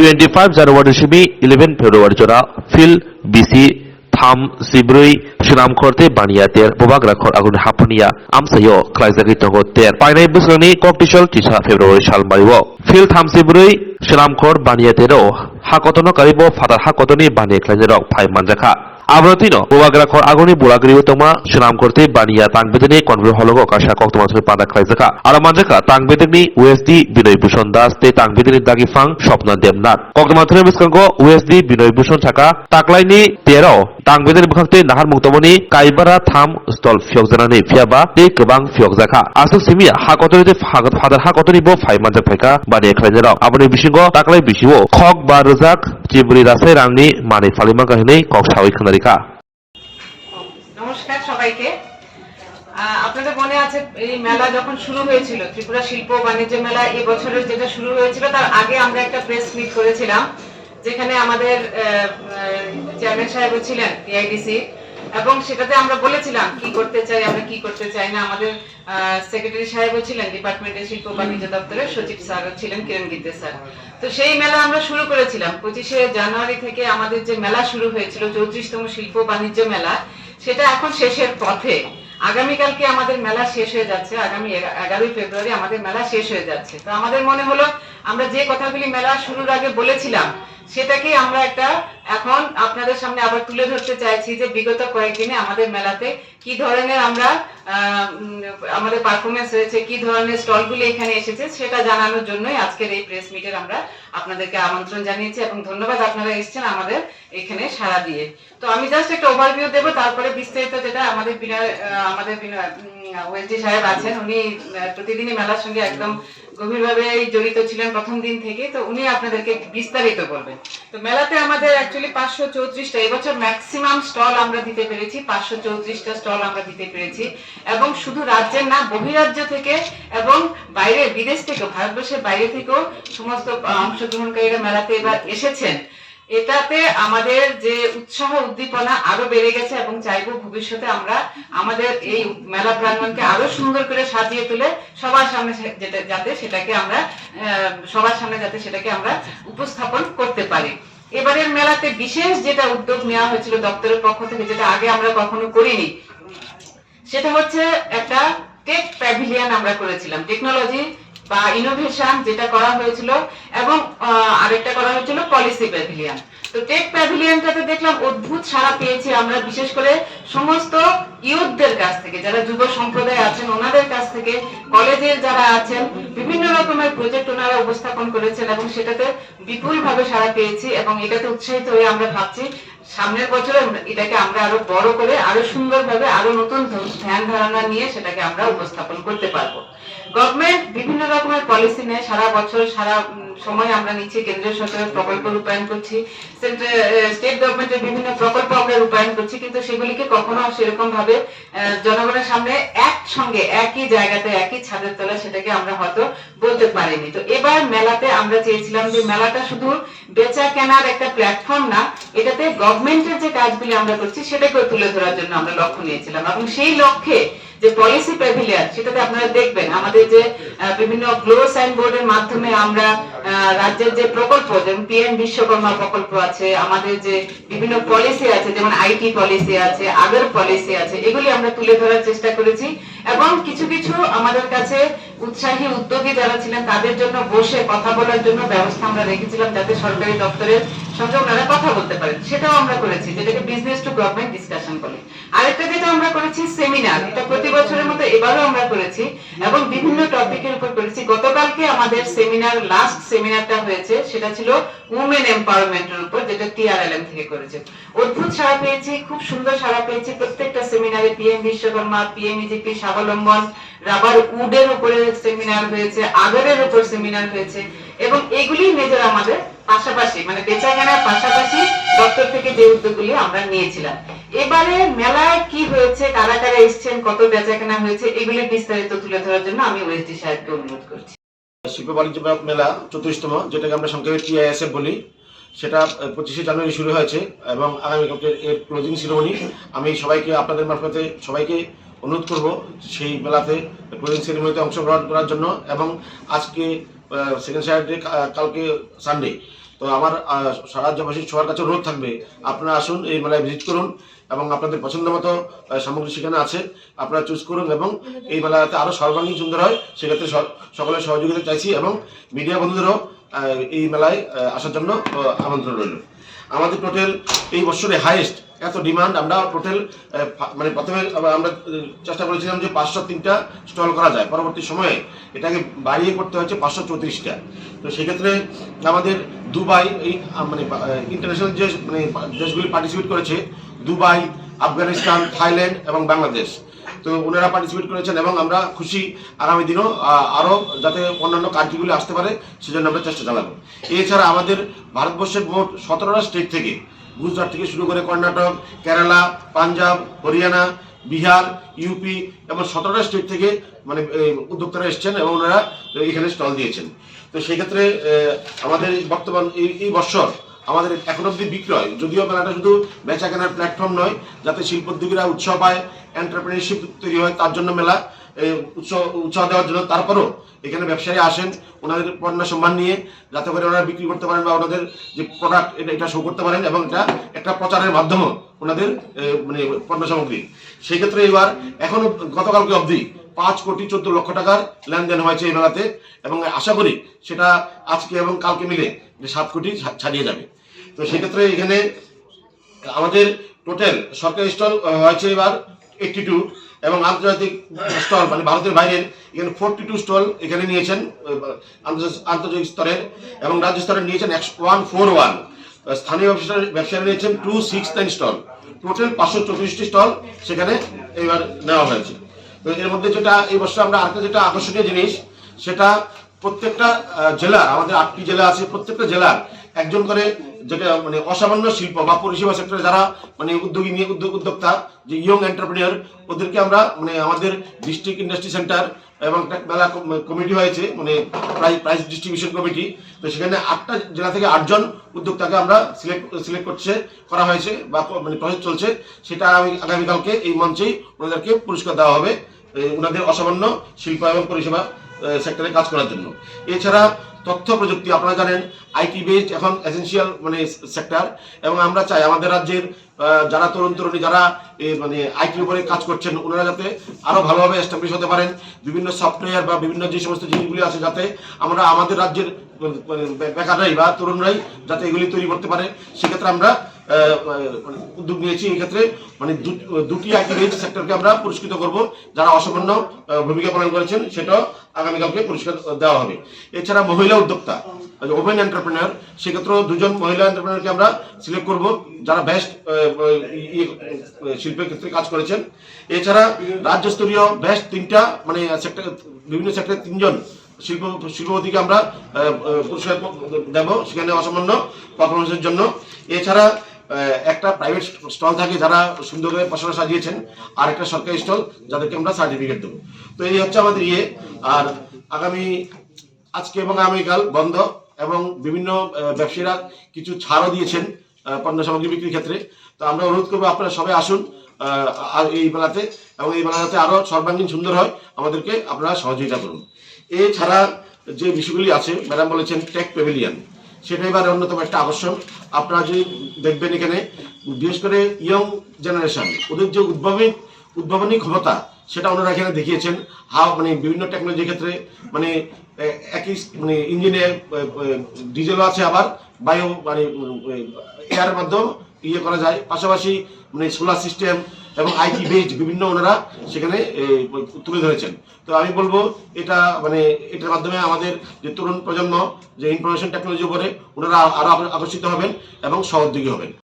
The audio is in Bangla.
25 જાન્યુઆરી 11 ફેબ્રુઆરી જોરા ફિલ બીસી থাম, সিব্রুই সুনাম করতে বানিয়াতের বোবাগ রাখর আগুন হাপনিয়া, আমসাইও ক্লাইজাগি তগতের পাইনাই বুসরনি ককটিশল চিসা ফেব্রুয়ারি সালমাইও ফিল, থাম, সিব্রুই সুনাম কর বানিয়াতেরও হাকতনকারীব ফাতার হাকতনি বানিয়ে ক্লাইজেরক ফাই মানজাখা 아무렇디노 우아그라 콜 아고니 보라그리오 동마 슈남코르테 바니야 땅베드니 컨브로 홀로고 아카샤 koktomathu pada khlaizaka aramanjaka tangbetekni USD Binoy Bhushan Das te tangbetekni dagi fang Shopna Demnath koktomathu miskango USD Binoy Bhushan chaka taklaini terao tangbetekni bukhakte nahar muktomoni kaibara tham stol phyokjanani phiaba te kbang phyokjaka asuk simia hakotoni te phagat phadar hakotoni bo phaimanjak phaika bani khlaizara abani bishingo taklai bishiwo khok barjak chibri rasai rangni mani phalima kahini kok sawi khnari Khanarika. নমস্কার সবাইকে আপনাদের মনে আছে এই মেলা যখন শুরু হয়েছিল, ত্রিপুরা শিল্প বাণিজ্য মেলা এই বছরের যেটা শুরু হয়েছিল, তার আগে আমরা একটা প্রেস মিট করেছিলাম, যেখানে আমাদের চেয়ারম্যান সাহেব ছিলেন টিআইডিসি এবং সেটাতে আমরা বলেছিলাম কি করতে চাই, আমরা কি করতে চাই না। আমাদের সেক্রেটারি সাহেবও ছিলেন ডিপার্টমেন্টের শিল্প বাণিজ্য দপ্তরের সচিব স্যার ছিলেন, কিরণ গীতে স্যার। তো সেই মেলা আমরা শুরু করেছিলাম। পঁচিশে জানুয়ারি থেকে আমাদের যে মেলা শুরু হয়েছিল, চৌত্রিশতম শিল্প বাণিজ্য মেলা, সেটা এখন শেষের পথে। আগামীকালকে আমাদের মেলা শেষ হয়ে যাচ্ছে। আগামী এগারোই ফেব্রুয়ারি আমাদের মেলা শেষ হয়ে যাচ্ছে। তো আমাদের মনে হলো, আমরা যে কথাগুলি মেলা শুরুর আগে বলেছিলাম সেটাকে আমরা একটা এখন আপনাদের সামনে আবার তুলে ধরতে চাইছি যে বিগত কয়েকদিনে আমাদের মেলাতে কি ধরনের আমরা আমাদের পারফরমেন্স হয়েছে, কি ধরনের স্টলগুলি এখানে এসেছে সেটা জানানোর জন্যই আজকের এই প্রেস মিটের আমরা আপনাদেরকে আমন্ত্রণ জানিয়েছি এবং ধন্যবাদ আপনারা এসেছেন আমাদের এখানে সাড়া দিয়ে। তো আমি জাস্ট একটা ওভারভিউ দেবো, তারপরে বিস্তারিত যেটা আমাদের আমাদের ওয়েসডি সাহেব আছেন, উনি প্রতিদিনই মেলার সঙ্গে একদম গভীরভাবে জড়িত ছিলেন প্রথম দিন থেকে, তো উনি আপনাদেরকে বিস্তারিত বলবেন। তো মেলাতে আমাদের অ্যাকচুয়ালি পাঁচশো চৌত্রিশটা, এবছর ম্যাক্সিমাম স্টল আমরা দিতে পেরেছি, পাঁচশো চৌত্রিশটা স্টল আমরা দিতে পেরেছি। এবং শুধু রাজ্যের না, বহিরাজ্য থেকে এবং বাইরে, বিদেশ থেকে ভারতবর্ষের বাইরে থেকেও সমস্ত অংশগ্রহণকারীরা মেলাতে এবার এসেছেন। এটাতে আমাদের যে উৎসাহ উদ্দীপনা আরও বেড়ে গেছে এবং চাইব ভবিষ্যতে আমরা আমাদের এই মেলা প্রাঙ্গণকে আরও সুন্দর করে সাজিয়ে তুলে সবার সামনে যেটা যাতে সেটাকে আমরা সবার সামনে যাতে সেটাকে আমরা উপস্থাপন করতে পারি। এবারের মেলাতে বিশেষ যেটা উদ্যোগ নেওয়া হয়েছিল দপ্তরের পক্ষ থেকে, যেটা আগে আমরা কখনো করিনি, সেটা হচ্ছে একটা টেক প্যাভিলিয়ন আমরা করেছিলাম। টেকনোলজি বা ইনোভেশন যেটা করা হয়েছিল এবং আরেকটা করা হয়েছিল পলিসি প্যাভিলিয়ন তো টেক প্যাভিলিয়নটাতে দেখলাম অদ্ভুত সাড়া পেয়েছি আমরা, বিশেষ করে সমস্ত ইউথদের কাছ থেকে, যারা যুব সম্প্রদায় আছেন, ওনাদের কাছ থেকে, কলেজের যারা আছেন, বিভিন্ন রকমের প্রজেক্ট ওনারা উপস্থাপন করেছেন এবং সেটাতে বিপুল ভাবে সাড়া পেয়েছি এবং এটাতে উৎসাহিত হয়ে আমরা ভাবছি সামনের বছরে এটাকে আমরা আরও বড় করে, আরও সুন্দরভাবে, আরও নতুন ধ্যান ধারণা নিয়ে সেটাকে আমরা উপস্থাপন করতে পারব। গভর্নমেন্ট বিভিন্ন রকমের পলিসি নেয় সারা বছর সারা সময় আমরা নিচ্ছি, কেন্দ্রীয় সরকারের প্রকল্প রূপায়ণ করছি স্টেট গভর্নমেন্টের বিভিন্ন প্রকল্প আমরা রূপায়ণ করছি, কিন্তু সেগুলিকে কখনো সেরকম ভাবে জনগণের সামনে একসঙ্গে, একই জায়গাতে, একই ছাদের তলায় সেটাকে আমরা হয়তো বলতে পারিনি। তো এবার মেলাতে আমরা চেয়েছিলাম যে মেলাটা শুধু বেচা কেনার একটা প্ল্যাটফর্ম না, এটাতে গভর্নমেন্টের যে কাজগুলি আমরা করছি সেটাকে তুলে ধরার জন্য আমরা লক্ষ্য নিয়েছিলাম। এবং সেই লক্ষ্যে যে পলিসি প্যাভিলিয়ন সেটাতে আপনারা দেখবেন, আমাদের যে বিভিন্ন গ্লো সাইনবোর্ডের মাধ্যমে আমরা রাজ্যের যে প্রকল্প, যেমন পিএম বিশ্বকর্মা প্রকল্প আছে, আমাদের যে বিভিন্ন পলিসি আছে, যেমন আইটি পলিসি আছে আদার পলিসি আছে, এগুলি আমরা তুলে ধরার চেষ্টা করেছি। এবং কিছু কিছু আমাদের কাছে উৎসাহী উদ্যোগী যারা ছিলেন, তাদের জন্য বসে কথা বলার জন্য ব্যবস্থা আমরা রেখেছিলাম, যাতে সরকারি দপ্তরের সঙ্গে ওনারা কথা বলতে পারেন। সেটাও আমরা করেছি, যেটাকে বিজনেস টু গভর্নমেন্ট ডিসকাশন বলে আরেকটা যেটা আমরা করেছি সেমিনার এটা প্রতি বছরের মতো এবারও আমরা করেছি এবং বিভিন্ন টপিকের উপর করেছি। গতকালকে আমাদের সেমিনার লাস্ট সেমিনারটা হয়েছে, সেটা ছিল উমেন এম্পাওয়ারমেন্টের উপর, যেটা টিআরএলএম থেকে করেছে। অদ্ভুত সাড়া পেয়েছি, খুব সুন্দর সাড়া পেয়েছি। প্রত্যেকটা সেমিনারে PM Vishwakarma PM EGP Swabalamban rubber উডের উপরে সেমিনার হয়েছে, আগরের উপর সেমিনার হয়েছে এবং এগুলি মেজর আমাদের পাশাপাশি মানে বেচা কেনার পাশাপাশি দপ্তর থেকে যে উদ্যোগগুলি আমরা নিয়েছিলাম। এবারে মেলায় কি হয়েছে, কারা কারা এসছেন, কত বেচা কেনা হয়েছে, এগুলি বিস্তারিত তুলে ধরার জন্য আমি ওএসডি সাহেবকে অনুরোধ করছি। শিল্প বাণিজ্য মেলা চতুর্থতম যেটাকে আমরা সংক্ষেপে টিআইএসএফ বলি, সেটা পঁচিশে জানুয়ারি শুরু হয়েছে এবং আগামীকালকে এর ক্লোজিং সেরেমনি আমি সবাইকে, আপনাদের মারফতে সবাইকে অনুরোধ করব সেই মেলাতে ক্লোজিং সেরেমনিতে অংশগ্রহণ করার জন্য এবং আজকে সেকেন্ড স্যাটারডে কালকে সানডে তো আমার রাজ্যবাসীর সবার কাছে অনুরোধ থাকবে, আপনারা আসুন এই মেলায় ভিজিট করুন এবং আপনাদের পছন্দ মতো সামগ্রী সেখানে আছে, আপনারা চুজ করুন এবং এই মেলাতে আরও সর্বাঙ্গীন সুন্দর হয়, সেক্ষেত্রে সকলের সহযোগিতা চাইছি এবং মিডিয়া বন্ধুদেরও এই মেলায় আসার জন্য আমন্ত্রণ রইল। আমাদের টোটাল এই বছরে হাইয়েস্ট এত ডিমান্ড আমরা টোটাল মানে প্রথমে আমরা চেষ্টা করেছিলাম যে পাঁচশো তিনটা স্টল করা যায়। পরবর্তী সময়ে এটাকে বাড়িয়ে করতে হচ্ছে পাঁচশো চৌত্রিশটা। তো সেক্ষেত্রে আমাদের দুবাই, এই মানে ইন্টারন্যাশনাল যে মানে দেশগুলি পার্টিসিপেট করেছে, দুবাই, আফগানিস্তান, থাইল্যান্ড এবং বাংলাদেশ। তো ওনারা পার্টিসিপেট করেছেন এবং আমরা খুশি আগামী দিনও আরও যাতে অন্যান্য কান্ট্রিগুলি আসতে পারে, সেজন্য আমরা চেষ্টা চালাবো। এছাড়া আমাদের ভারতবর্ষের মোট সতেরোটা স্টেট থেকে গুজরাট থেকে শুরু করে কর্ণাটক কেরালা পাঞ্জাব হরিয়ানা বিহার ইউপি এবং সতেরোটা স্টেট থেকে মানে উদ্যোক্তারা এসছেন এবং ওনারা এখানে স্টল দিয়েছেন। তো সেই ক্ষেত্রে আহ, আমাদের বর্তমান এই বছর আমাদের এখন অব্দি বিক্রয় যদিও মেলাটা শুধু বেচা কেনার প্ল্যাটফর্ম নয় যাতে শিল্পোদ্যোগীরা উৎসাহ পায় এন্টারপ্রেনারশিপ তৈরি হয় তার জন্য মেলা উৎসাহ দেওয়ার জন্য। তারপরও এখানে ব্যবসায়ী আসেন, ওনাদের পণ্য সম্মান নিয়ে, যাতে করে ওনারা বিক্রি করতে পারেন বা ওনাদের যে প্রোডাক্ট এটা এটা শো করতে পারেন এবং এটা একটা প্রচারের মাধ্যমে ওনাদের মানে পণ্য সামগ্রী। সেই ক্ষেত্রে এবার এখনও গতকালকে অবধি পাঁচ কোটি চোদ্দ লক্ষ টাকার লেনদেন হয়েছে এই মেলাতে এবং আশা করি সেটা আজকে এবং কালকে মিলে সাত কোটি ছাড়িয়ে যাবে। তো সেক্ষেত্রে এখানে আমাদের টোটাল সরকারি স্টল হয়েছে এবার এইটটি টু এবং আন্তর্জাতিক স্টল মানে ভারতের বাইরের, এখানে ফোরটি টু স্টল এখানে নিয়েছেন, আন্তর্জাতিক স্তরের, এবং রাজ্য স্তরে নিয়েছেন ওয়ান ফোর ওয়ান স্থানীয় ব্যবসায়ী নিয়েছেন two six nine stall total পাঁচশো চৌত্রিশটি স্টল সেখানে এবার নেওয়া হয়েছে। তো এর মধ্যে যেটা, এই বছর আমরা আরেকটা যেটা আকর্ষণীয় জিনিস, সেটা প্রত্যেকটা জেলার, আমাদের আটটি জেলা আছে, প্রত্যেকটা জেলার একজন করে যেটা মানে অসামান্য শিল্প বা পরিষেবা সেক্টরে যারা মানে উদ্যোগী নিয়ে উদ্যোগ উদ্যোক্তা, যে ইয়ং এন্টারপ্রেনিয়ার ওদেরকে আমরা মানে আমাদের ডিস্ট্রিক্ট ইন্ডাস্ট্রি সেন্টার এবং একটা মেলা কমিটি হয়েছে মানে প্রাইজ প্রাইজ ডিস্ট্রিবিউশন কমিটি তো সেখানে আটটা জেলা থেকে আটজন উদ্যোক্তাকে আমরা সিলেক্ট সিলেক্ট করছে, করা হয়েছে বা মানে প্রসেস চলছে। সেটা আমি আগামীকালকে এই মঞ্চেই ওনাদেরকে পুরস্কার দেওয়া হবে। ওনাদের অসামান্য শিল্প এবং পরিষেবা সেক্টরে কাজ করার জন্য। এছাড়া তথ্য প্রযুক্তি, আপনারা জানেন আইটি বেসড এখন এসেন্সিয়াল মানে সেক্টর এবং আমরা চাই আমাদের রাজ্যের যারা তরুণ তরুণী, যারা মানে আইটির উপরে কাজ করছেন, ওনারা যাতে আরও ভালোভাবে এস্টাবলিশ হতে পারেন। বিভিন্ন সফটওয়্যার বা বিভিন্ন যে সমস্ত জিনিসগুলি আছে, যাতে আমরা আমাদের রাজ্যের মানে বেকাররাই বা তরুণরাই যাতে এগুলি তৈরি করতে পারে। সেক্ষেত্রে আমরা উদ্যোগ নিয়েছি এই ক্ষেত্রে। মানে দুটি আইটি বেস সেক্টরকে আমরা পুরস্কৃত করব। যারা অসামান্য ভূমিকা পালন করেছেন, সেটাও আগামীকালকে পুরস্কার দেওয়া হবে। এছাড়া মহিলা উদ্যোক্তা ওপেন এন্টারপ্রেনার, সেক্ষেত্রেও দুজন মহিলা এন্টারপ্রেনারকে আমরা সিলেক্ট করব, যারা বেস্ট শিল্পের ক্ষেত্রে কাজ করেছেন। এছাড়া রাজ্যস্তরীয় বেস্ট তিনটা মানে সেক্টর, বিভিন্ন সেক্টরে তিনজন শিল্প, শিল্পপতিকে আমরা পুরস্কার দেব, সেখানে অসামান্য পারফরমেন্সের জন্য। এছাড়া একটা প্রাইভেট স্টল থাকে যারা সুন্দর করে পশরা সাজিয়েছেন, আর একটা সরকারি স্টল যাদেরকে আমরা সার্টিফিকেট দেবো। তো এই হচ্ছে আমাদের ইয়ে। আর আগামী, আজকে এবং আগামীকাল বন্ধ এবং বিভিন্ন ব্যবসায়ীরা কিছু ছাড়ও দিয়েছেন পণ্য সামগ্রী বিক্রির ক্ষেত্রে। তো আমরা অনুরোধ করব আপনারা সবাই আসুন এই মেলাতে এবং এই মেলাতে আরও সর্বাঙ্গীন সুন্দর হয়, আমাদেরকে আপনারা সহযোগিতা করুন। এছাড়া যে বিষয়গুলি আছে, ম্যাডাম বলেছেন টেক প্যাভিলিয়ন সেটা এবার অন্যতম একটা আকর্ষণ। আপনারা যদি দেখবেন এখানে বিশেষ করে ইয়ং জেনারেশন ওদের যে উদ্ভাবনী উদ্ভাবনী ক্ষমতা সেটা ওনারা এখানে দেখিয়েছেন। হাও মানে বিভিন্ন টেকনোলজির ক্ষেত্রে মানে একই মানে ইঞ্জিনে ডিজেলও আছে আবার, বায়ো মানে এয়ার মাধ্যমে ইয়ে করা যায়। পাশাপাশি মানে সোলার সিস্টেম এবং আইটি বেসড বিভিন্ন ওনারা সেখানে তুলে ধরেছেন। তো আমি বলব, এটা মানে এটার মাধ্যমে আমাদের যে তরুণ প্রজন্ম, যে ইনফরমেশন টেকনোলজি উপরে, ওনারা আরও আকর্ষিত হবেন এবং সহযোগী হবেন।